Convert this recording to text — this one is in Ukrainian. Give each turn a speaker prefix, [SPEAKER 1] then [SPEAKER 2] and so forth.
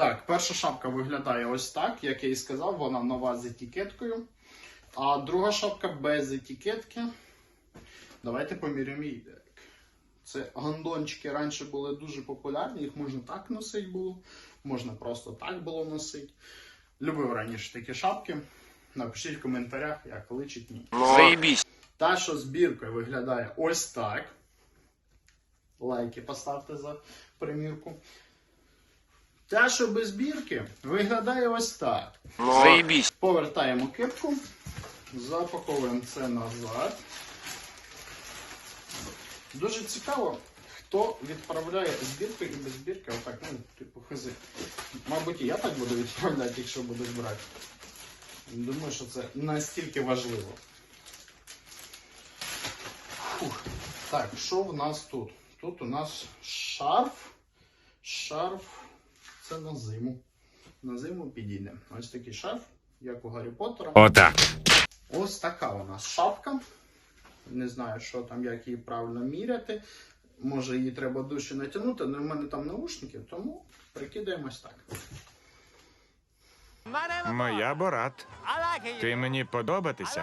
[SPEAKER 1] Так, перша шапка виглядає ось так, як я і сказав, вона нова з етикеткою. А друга шапка без етикетки. Давайте поміряємо її. Так. Це гандончики раніше були дуже популярні, їх можна так носити було, можна просто так було носити. Любив раніше такі шапки. Напишіть в коментарях, як личить ні.
[SPEAKER 2] Заебись.
[SPEAKER 1] Та, що збіркою виглядає ось так. Лайки поставте за примірку. Та, що без збірки, виглядає ось так.
[SPEAKER 2] Заебись.
[SPEAKER 1] Повертаємо кепку, запаковуємо це назад. Дуже цікаво, хто відправляє збірки і без збірки, отак, ну, типу, хизи. Мабуть, і я так буду відправляти, якщо буду брати. Думаю, що це настільки важливо. Фух. Так, що в нас тут? Тут у нас шарф. Шарф. Це на зиму. На зиму підійде. Ось такий шарф, як у Гаррі Поттера.
[SPEAKER 2] Отак.
[SPEAKER 1] Ось така у нас шапка. Не знаю, що там, як її правильно міряти. Може її треба дужче натягнути, але в мене там наушники, тому прикидаємось так.
[SPEAKER 3] Моя Борат. Ти мені подобатися.